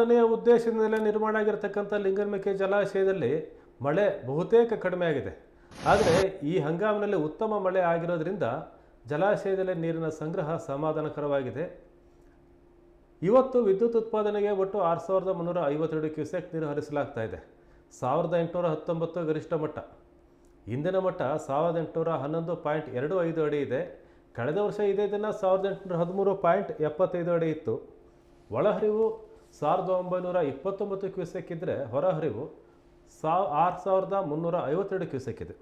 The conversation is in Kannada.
ಉತ್ಪಾದನೆಯ ಉದ್ದೇಶದಿಂದಲೇ ನಿರ್ಮಾಣ ಆಗಿರತಕ್ಕಂಥ ಲಿಂಗನಮೆಕ್ಕೆ ಜಲಾಶಯದಲ್ಲಿ ಮಳೆ ಬಹುತೇಕ ಕಡಿಮೆ ಆಗಿದೆ. ಆದರೆ ಈ ಹಂಗಾಮಿನಲ್ಲಿ ಉತ್ತಮ ಮಳೆ ಆಗಿರೋದ್ರಿಂದ ಜಲಾಶಯದಲ್ಲಿ ನೀರಿನ ಸಂಗ್ರಹ ಸಮಾಧಾನಕರವಾಗಿದೆ. ಇವತ್ತು ವಿದ್ಯುತ್ ಉತ್ಪಾದನೆಗೆ ಒಟ್ಟು ಆರು ಸಾವಿರದ ಮುನ್ನೂರ ಐವತ್ತೆರಡು ಕ್ಯೂಸೆಕ್ ನೀರು ಹರಿಸಲಾಗ್ತಾ ಇದೆ. ಸಾವಿರದ ಎಂಟುನೂರ ಹತ್ತೊಂಬತ್ತು ಗರಿಷ್ಠ ಮಟ್ಟ. ಇಂದಿನ ಮಟ್ಟ ಸಾವಿರದ ಎಂಟುನೂರ ಹನ್ನೊಂದು ಪಾಯಿಂಟ್ ಎರಡು ಐದು ಅಡಿ ಇದೆ. ಕಳೆದ ವರ್ಷ ಇದೇ ದಿನ ಸಾವಿರದ ಎಂಟುನೂರ ಹದಿಮೂರು ಪಾಯಿಂಟ್ ಎಪ್ಪತ್ತೈದು ಅಡಿ ಇತ್ತು. ಒಳಹರಿವು ಸಾವಿರದ ಒಂಬೈನೂರ ಇಪ್ಪತ್ತೊಂಬತ್ತು ಕ್ಯೂಸೆಕ್ ಇದ್ದರೆ ಹೊರಹರಿವು ಸಾವ್ ಆರು ಸಾವಿರದ ಮುನ್ನೂರ ಐವತ್ತೆರಡು ಕ್ಯೂಸೆಕ್ ಇದೆ